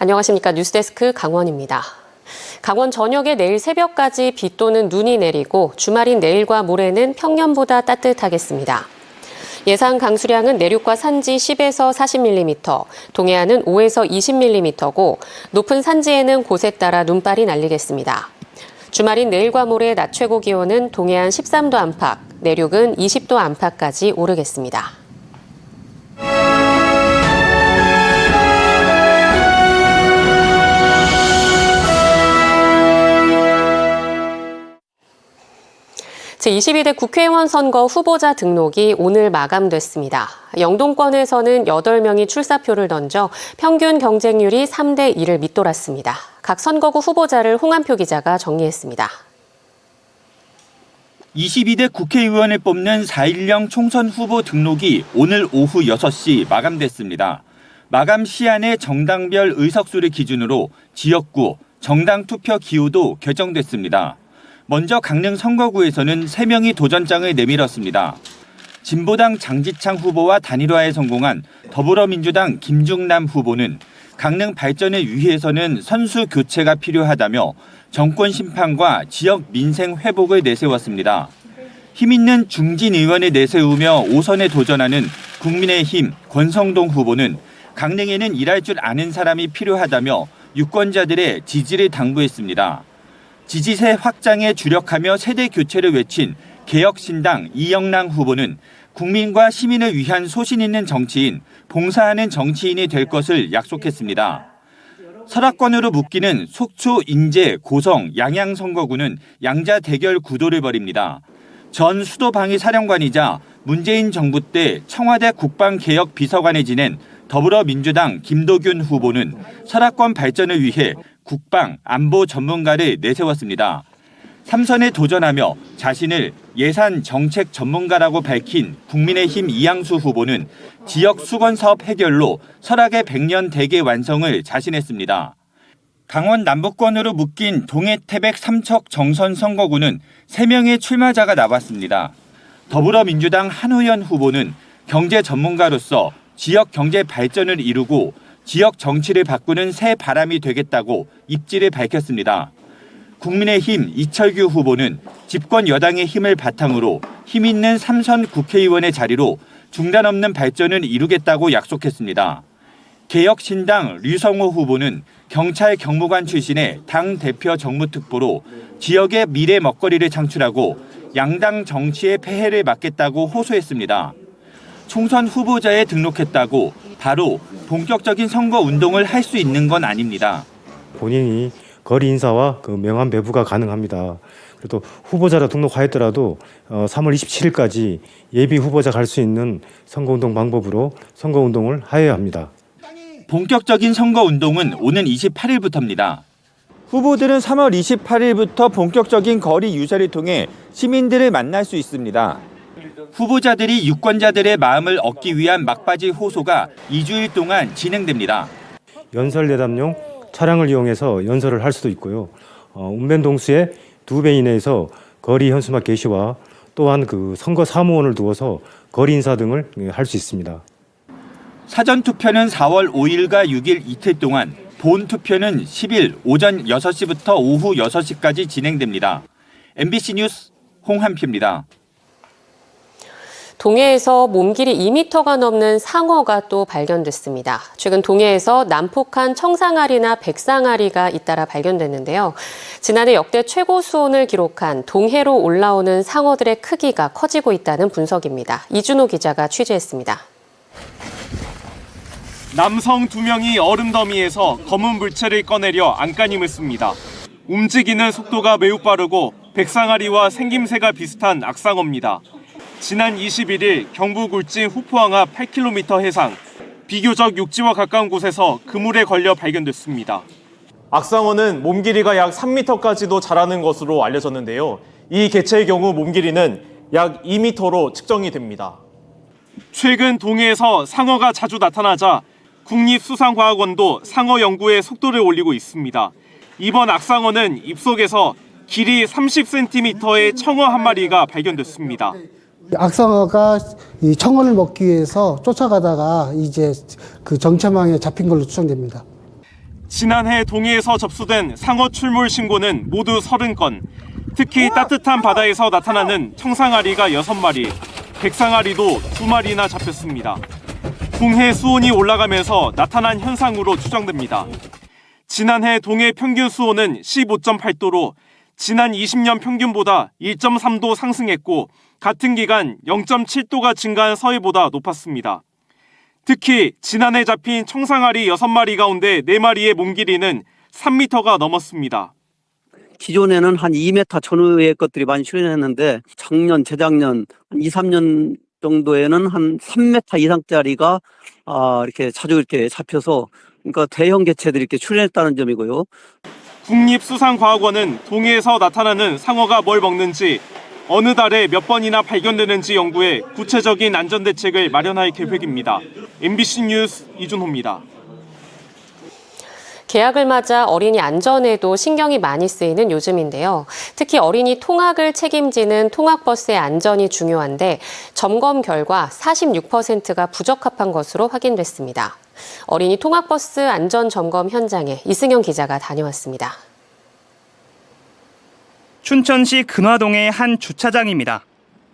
안녕하십니까. 뉴스데스크 강원입니다. 강원 전역에 내일 새벽까지 비 또는 눈이 내리고 주말인 내일과 모레는 평년보다 따뜻하겠습니다. 예상 강수량은 내륙과 산지 10에서 40mm, 동해안은 5에서 20mm고 높은 산지에는 곳에 따라 눈발이 날리겠습니다. 주말인 내일과 모레 낮 최고 기온은 동해안 13도 안팎, 내륙은 20도 안팎까지 오르겠습니다. 제22대 국회의원 선거 후보자 등록이 오늘 마감됐습니다. 영동권에서는 8명이 출사표를 던져 평균 경쟁률이 3대 2를 밑돌았습니다. 각 선거구 후보자를 홍한표 기자가 정리했습니다. 22대 국회의원을 뽑는 4.1령 총선 후보 등록이 오늘 오후 6시 마감됐습니다. 마감 시한의 정당별 의석수를 기준으로 지역구, 정당 투표 기호도 결정됐습니다. 먼저 강릉 선거구에서는 3명이 도전장을 내밀었습니다. 진보당 장지창 후보와 단일화에 성공한 더불어민주당 김중남 후보는 강릉 발전을 위해서는 선수 교체가 필요하다며 정권 심판과 지역 민생 회복을 내세웠습니다. 힘 있는 중진 의원을 내세우며 5선에 도전하는 국민의힘 권성동 후보는 강릉에는 일할 줄 아는 사람이 필요하다며 유권자들의 지지를 당부했습니다. 지지세 확장에 주력하며 세대 교체를 외친 개혁신당 이영랑 후보는 국민과 시민을 위한 소신 있는 정치인, 봉사하는 정치인이 될 것을 약속했습니다. 설악권으로 묶이는 속초, 인제, 고성, 양양 선거구는 양자 대결 구도를 벌입니다. 전 수도방위 사령관이자 문재인 정부 때 청와대 국방개혁 비서관에 지낸 더불어민주당 김도균 후보는 설악권 발전을 위해 국방, 안보 전문가를 내세웠습니다. 삼선에 도전하며 자신을 예산 정책 전문가라고 밝힌 국민의힘 이양수 후보는 지역 수건 사업 해결로 설악의 100년 대계 완성을 자신했습니다. 강원 남북권으로 묶인 동해 태백 삼척 정선 선거구는 3명의 출마자가 나왔습니다. 더불어민주당 한우현 후보는 경제 전문가로서 지역 경제 발전을 이루고 지역 정치를 바꾸는 새 바람이 되겠다고 입지를 밝혔습니다. 국민의힘 이철규 후보는 집권 여당의 힘을 바탕으로 힘 있는 삼선 국회의원의 자리로 중단 없는 발전을 이루겠다고 약속했습니다. 개혁신당 류성호 후보는 경찰 경무관 출신의 당 대표 정무특보로 지역의 미래 먹거리를 창출하고 양당 정치의 폐해를 막겠다고 호소했습니다. 총선 후보자에 등록했다고 바로 본격적인 선거 운동을 할 수 있는 건 아닙니다. 본인이 거리 인사와 그 명함 배부가 가능합니다. 그래도 후보자로 등록하였더라도 어, 3월 27일까지 예비 후보자 갈 수 있는 선거운동 방법으로 선거운동을 하여야 합니다. 본격적인 선거 운동은 오는 28일부터입니다. 후보들은 3월 28일부터 본격적인 거리 유세를 통해 시민들을 만날 수 있습니다. 후보자들이 유권자들의 마음을 얻기 위한 막바지 호소가 2주일 동안 진행됩니다. 연설 내담용 차량을 이용해서 연설을 할 수도 있고요. 어, 운변 동수의 두 배 이내에서 거리 현수막 게시와 또한 그 선거 사무원을 두어서 거리 인사 등을 예, 할수 있습니다. 사전 투표는 4월 5일과 6일 이틀 동안, 본 투표는 10일 오전 6시부터 오후 6시까지 진행됩니다. MBC 뉴스 홍한표입니다. 동해에서 몸길이 2m가 넘는 상어가 또 발견됐습니다. 최근 동해에서 난폭한 청상아리나 백상아리가 잇따라 발견됐는데요. 지난해 역대 최고 수온을 기록한 동해로 올라오는 상어들의 크기가 커지고 있다는 분석입니다. 이준호 기자가 취재했습니다. 남성 두 명이 얼음 더미에서 검은 물체를 꺼내려 안간힘을 씁니다. 움직이는 속도가 매우 빠르고 백상아리와 생김새가 비슷한 악상어입니다. 지난 21일 경북 울진 후포항 앞 8km 해상 비교적 육지와 가까운 곳에서 그물에 걸려 발견됐습니다. 악상어는 몸 길이가 약 3m까지도 자라는 것으로 알려졌는데요. 이 개체의 경우 몸 길이는 약 2m로 측정이 됩니다. 최근 동해에서 상어가 자주 나타나자 국립수산과학원도 상어 연구에 속도를 올리고 있습니다. 이번 악상어는 입속에서 길이 30cm의 청어 한 마리가 발견됐습니다. 악상어가 이 청어를 먹기 위해서 쫓아가다가 이제 그 정체망에 잡힌 걸로 추정됩니다. 지난해 동해에서 접수된 상어 출몰 신고는 모두 30건. 특히 따뜻한 바다에서 나타나는 청상아리가 6마리, 백상아리도 2마리나 잡혔습니다. 동해 수온이 올라가면서 나타난 현상으로 추정됩니다. 지난해 동해 평균 수온은 15.8도로 지난 20년 평균보다 1.3도 상승했고 같은 기간 0.7도가 증가한 서해보다 높았습니다. 특히 지난해 잡힌 청상아리 6마리 가운데 4마리의 몸 길이는 3m가 넘었습니다. 기존에는 한 2m 전후의 것들이 많이 출현했는데 작년, 재작년 한 2, 3년 정도에는 한 3m 이상짜리가 아, 이렇게 자주 이렇게 잡혀서 그러니까 대형 개체들이 이렇게 출현했다는 점이고요. 국립수산과학원은 동해에서 나타나는 상어가 뭘 먹는지 어느 달에 몇 번이나 발견되는지 연구해 구체적인 안전 대책을 마련할 계획입니다. MBC 뉴스 이준호입니다. 개학을 맞아 어린이 안전에도 신경이 많이 쓰이는 요즘인데요. 특히 어린이 통학을 책임지는 통학버스의 안전이 중요한데 점검 결과 46%가 부적합한 것으로 확인됐습니다. 어린이 통학버스 안전 점검 현장에 이승현 기자가 다녀왔습니다. 춘천시 근화동의 한 주차장입니다.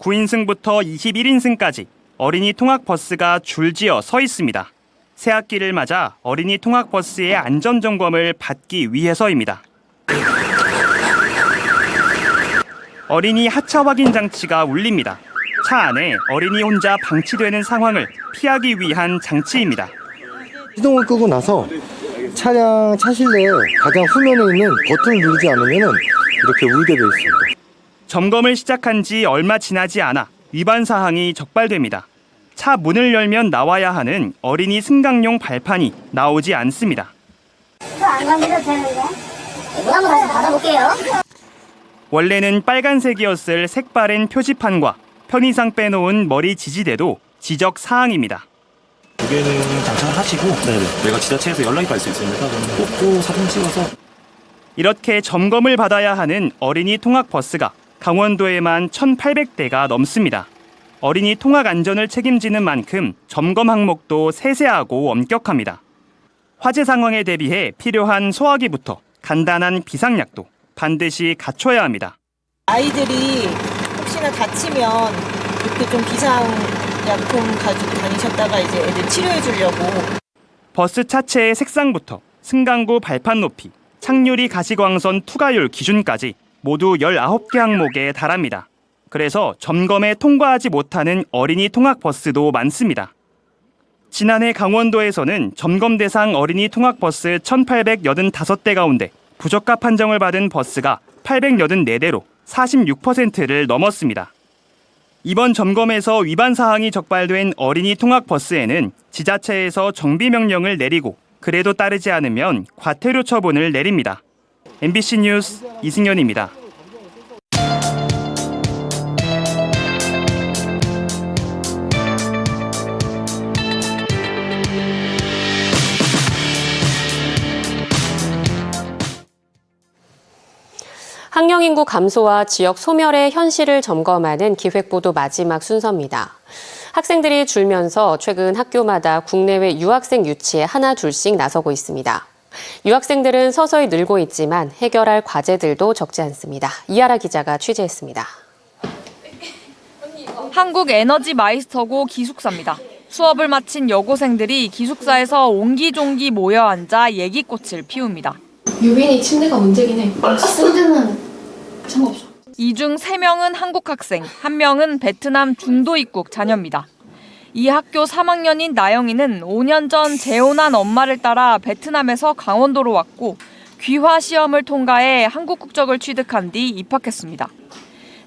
9인승부터 21인승까지 어린이 통학버스가 줄지어 서 있습니다. 새학기를 맞아 어린이 통학버스의 안전점검을 받기 위해서입니다. 어린이 하차 확인 장치가 울립니다. 차 안에 어린이 혼자 방치되는 상황을 피하기 위한 장치입니다. 시동을 끄고 나서 차량 차 실내에 가장 후면에 있는 버튼을 누르지 않으면 이렇게 울게 되어 있습니다. 점검을 시작한 지 얼마 지나지 않아 위반 사항이 적발됩니다. 차 문을 열면 나와야 하는 어린이 승강용 발판이 나오지 않습니다. 안 감겨도 되는데? 이거 한번 다시 받아볼게요. 원래는 빨간색이었을 색바랜 표지판과 편의상 빼놓은 머리 지지대도 지적 사항입니다. 두 개는 장착을 하시고 내가 지자체에서 연락이 갈 수 있습니다. 그럼 꼭또 사진 찍어서 이렇게 점검을 받아야 하는 어린이 통학 버스가 강원도에만 1,800대가 넘습니다. 어린이 통학 안전을 책임지는 만큼 점검 항목도 세세하고 엄격합니다. 화재 상황에 대비해 필요한 소화기부터 간단한 비상약도 반드시 갖춰야 합니다. 아이들이 혹시나 다치면 이렇게 좀 비상약품 가지고 다니셨다가 이제 애들 치료해 주려고 버스 차체의 색상부터 승강구 발판 높이, 착유리 가시광선 투과율 기준까지 모두 19개 항목에 달합니다. 그래서 점검에 통과하지 못하는 어린이 통학 버스도 많습니다. 지난해 강원도에서는 점검 대상 어린이 통학 버스 1,885대 가운데 부적합 판정을 받은 버스가 884대로 46%를 넘었습니다. 이번 점검에서 위반 사항이 적발된 어린이 통학 버스에는 지자체에서 정비 명령을 내리고 그래도 따르지 않으면 과태료 처분을 내립니다. MBC 뉴스 이승현입니다. 학령 인구 감소와 지역 소멸의 현실을 점검하는 기획보도 마지막 순서입니다. 학생들이 줄면서 최근 학교마다 국내외 유학생 유치에 하나 둘씩 나서고 있습니다. 유학생들은 서서히 늘고 있지만 해결할 과제들도 적지 않습니다. 이하라 기자가 취재했습니다. 한국 에너지 마이스터고 기숙사입니다. 수업을 마친 여고생들이 기숙사에서 옹기종기 모여 앉아 얘기꽃을 피웁니다. 유빈이 침대가 문제긴 해. 침대는 상관없어. 이중 3명은 한국 학생, 1명은 베트남 중도 입국 자녀입니다. 이 학교 3학년인 나영이는 5년 전 재혼한 엄마를 따라 베트남에서 강원도로 왔고 귀화 시험을 통과해 한국 국적을 취득한 뒤 입학했습니다.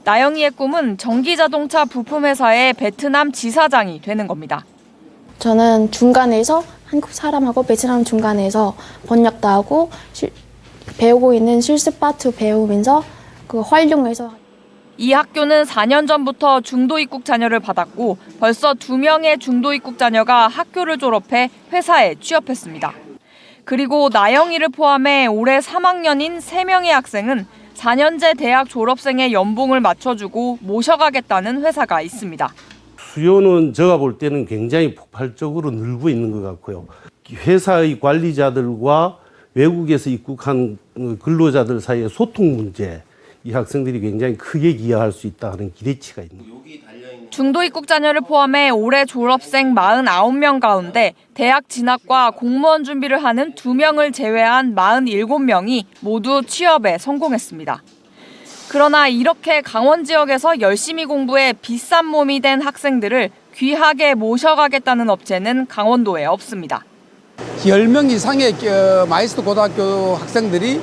나영이의 꿈은 전기자동차 부품 회사의 베트남 지사장이 되는 겁니다. 저는 중간에서 한국 사람하고 베트남 중간에서 번역도 하고 실- 배우고 있는 실습 파트 배우면서 그 활용해서 이 학교는 4년 전부터 중도 입국 자녀를 받았고 벌써 2명의 중도 입국 자녀가 학교를 졸업해 회사에 취업했습니다. 그리고 나영이를 포함해 올해 3학년인 3명의 학생은 4년제 대학 졸업생의 연봉을 맞춰주고 모셔가겠다는 회사가 있습니다. 수요는 제가 볼 때는 굉장히 폭발적으로 늘고 있는 것 같고요. 회사의 관리자들과 외국에서 입국한 어, 근로자들 사이의 소통 문제 이 학생들이 굉장히 크게 기여할 수 있다 하는 기대치가 있는. 중도 입국 자녀를 포함해 올해 졸업생 49명 가운데 대학 진학과 공무원 준비를 하는 2명을 제외한 47명이 모두 취업에 성공했습니다. 그러나 이렇게 강원 지역에서 열심히 공부해 비싼 몸이 된 학생들을 귀하게 모셔가겠다는 업체는 강원도에 없습니다. 10명 이상의 어, 마이스터 고등학교 학생들이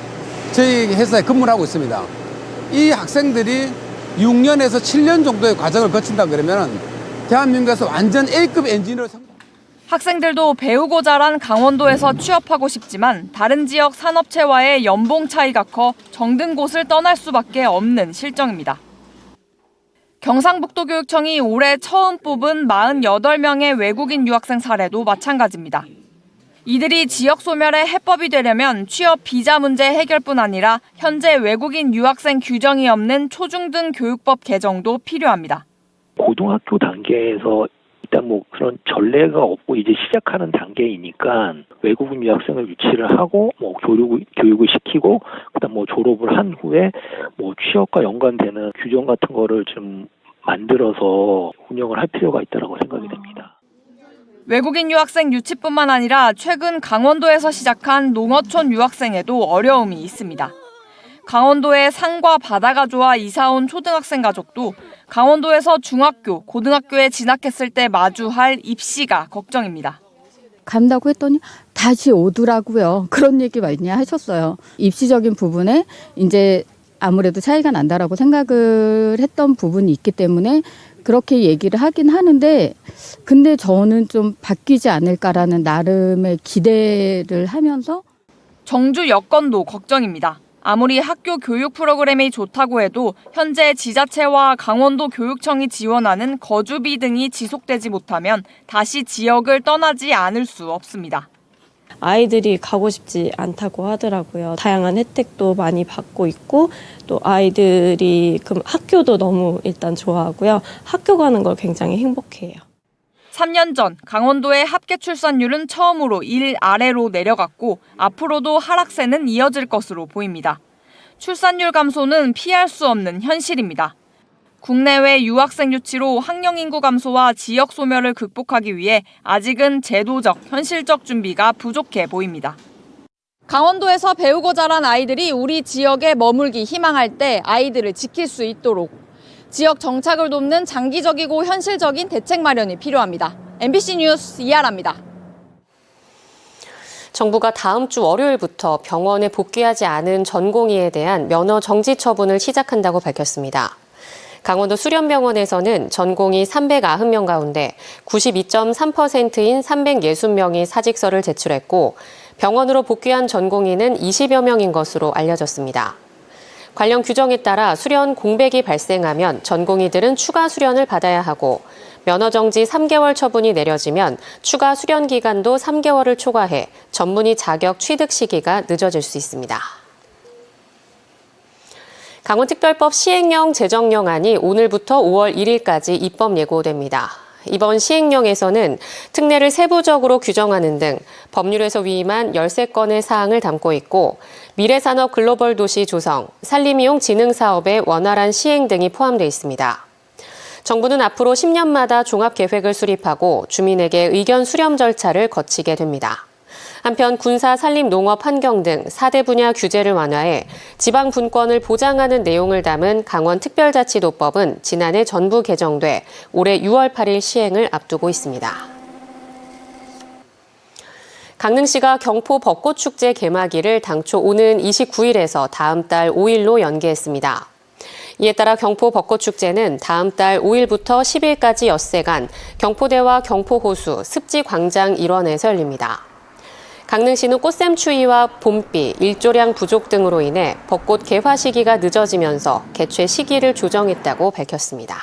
저희 회사에 근무를 하고 있습니다. 이 학생들이 6년에서 7년 정도의 과정을 거친다 그러면 대한민국에서 완전 A급 엔지니어 학생들도 배우고 자란 강원도에서 취업하고 싶지만 다른 지역 산업체와의 연봉 차이가 커 정든 곳을 떠날 수밖에 없는 실정입니다. 경상북도 교육청이 올해 처음 뽑은 48명의 외국인 유학생 사례도 마찬가지입니다. 이들이 지역 소멸의 해법이 되려면 취업 비자 문제 해결뿐 아니라 현재 외국인 유학생 규정이 없는 초중등 교육법 개정도 필요합니다. 고등학교 단계에서 일단 뭐 그런 전례가 없고 이제 시작하는 단계이니까 외국인 유학생을 유치를 하고 뭐 교육 교육을 시키고 그다음 뭐 졸업을 한 후에 뭐 취업과 연관되는 규정 같은 거를 좀 만들어서 운영을 할 필요가 있다라고 생각이 됩니다. 외국인 유학생 유치뿐만 아니라 최근 강원도에서 시작한 농어촌 유학생에도 어려움이 있습니다. 강원도의 산과 바다가 좋아 이사 온 초등학생 가족도 강원도에서 중학교, 고등학교에 진학했을 때 마주할 입시가 걱정입니다. 간다고 했더니 다시 오더라고요. 그런 얘기 많이 하셨어요. 입시적인 부분에 이제 아무래도 차이가 난다라고 생각을 했던 부분이 있기 때문에 그렇게 얘기를 하긴 하는데 근데 저는 좀 바뀌지 않을까라는 나름의 기대를 하면서 정주 여건도 걱정입니다. 아무리 학교 교육 프로그램이 좋다고 해도 현재 지자체와 강원도 교육청이 지원하는 거주비 등이 지속되지 못하면 다시 지역을 떠나지 않을 수 없습니다. 아이들이 가고 싶지 않다고 하더라고요. 다양한 혜택도 많이 받고 있고 또 아이들이 그 학교도 너무 일단 좋아하고요. 학교 가는 걸 굉장히 행복해해요. 3년 전 강원도의 합계 출산율은 처음으로 1 아래로 내려갔고 앞으로도 하락세는 이어질 것으로 보입니다. 출산율 감소는 피할 수 없는 현실입니다. 국내외 유학생 유치로 학령 인구 감소와 지역 소멸을 극복하기 위해 아직은 제도적, 현실적 준비가 부족해 보입니다. 강원도에서 배우고 자란 아이들이 우리 지역에 머물기 희망할 때 아이들을 지킬 수 있도록 지역 정착을 돕는 장기적이고 현실적인 대책 마련이 필요합니다. MBC 뉴스 이하라입니다. 정부가 다음 주 월요일부터 병원에 복귀하지 않은 전공의에 대한 면허 정지 처분을 시작한다고 밝혔습니다. 강원도 수련병원에서는 전공의 390명 가운데 92.3%인 360명이 사직서를 제출했고 병원으로 복귀한 전공의는 20여 명인 것으로 알려졌습니다. 관련 규정에 따라 수련 공백이 발생하면 전공의들은 추가 수련을 받아야 하고 면허 정지 3개월 처분이 내려지면 추가 수련 기간도 3개월을 초과해 전문의 자격 취득 시기가 늦어질 수 있습니다. 강원특별법 시행령 제정령안이 오늘부터 5월 1일까지 입법 예고됩니다. 이번 시행령에서는 특례를 세부적으로 규정하는 등 법률에서 위임한 13건의 사항을 담고 있고 미래산업 글로벌 도시 조성, 산림이용 진흥 사업의 원활한 시행 등이 포함되어 있습니다. 정부는 앞으로 10년마다 종합계획을 수립하고 주민에게 의견 수렴 절차를 거치게 됩니다. 한편 군사, 산림, 농업, 환경 등 4대 분야 규제를 완화해 지방 분권을 보장하는 내용을 담은 강원 특별자치도법은 지난해 전부 개정돼 올해 6월 8일 시행을 앞두고 있습니다. 강릉시가 경포 벚꽃축제 개막일을 당초 오는 29일에서 다음 달 5일로 연기했습니다. 이에 따라 경포 벚꽃축제는 다음 달 5일부터 10일까지 엿새간 경포대와 경포호수 습지광장 일원에서 열립니다. 강릉시는 꽃샘 추위와 봄비, 일조량 부족 등으로 인해 벚꽃 개화 시기가 늦어지면서 개최 시기를 조정했다고 밝혔습니다.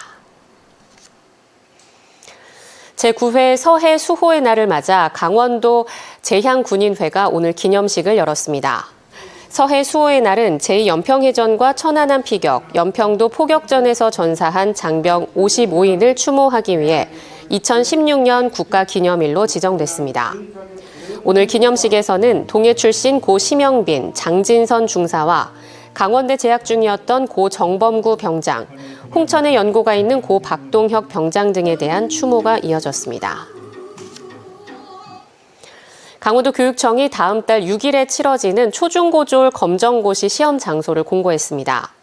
제9회 서해 수호의 날을 맞아 강원도 제향군인회가 오늘 기념식을 열었습니다. 서해 수호의 날은 제2연평해전과 천안함 피격, 연평도 포격전에서 전사한 장병 55인을 추모하기 위해 2016년 국가기념일로 지정됐습니다. 오늘 기념식에서는 동해 출신 고 심영빈, 장진선 중사와 강원대 재학 중이었던 고 정범구 병장, 홍천에 연고가 있는 고 박동혁 병장 등에 대한 추모가 이어졌습니다. 강원도 교육청이 다음 달 6일에 치러지는 초중고졸 검정고시 시험 장소를 공고했습니다.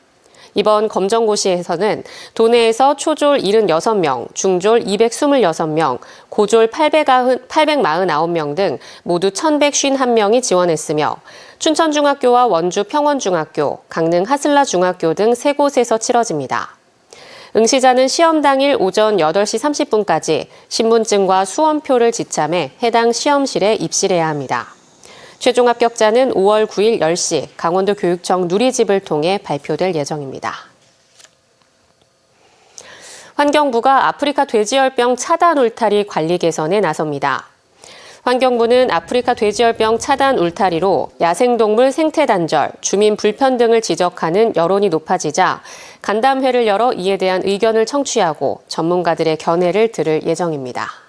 이번 검정고시에서는 도내에서 초졸 76명, 중졸 226명, 고졸 849명 등 모두 1,151명이 지원했으며 춘천중학교와 원주 평원중학교, 강릉 하슬라중학교 등 세 곳에서 치러집니다. 응시자는 시험 당일 오전 8시 30분까지 신분증과 수험표를 지참해 해당 시험실에 입실해야 합니다. 최종 합격자는 5월 9일 10시 강원도 교육청 누리집을 통해 발표될 예정입니다. 환경부가 아프리카 돼지열병 차단 울타리 관리 개선에 나섭니다. 환경부는 아프리카 돼지열병 차단 울타리로 야생동물 생태 단절, 주민 불편 등을 지적하는 여론이 높아지자 간담회를 열어 이에 대한 의견을 청취하고 전문가들의 견해를 들을 예정입니다.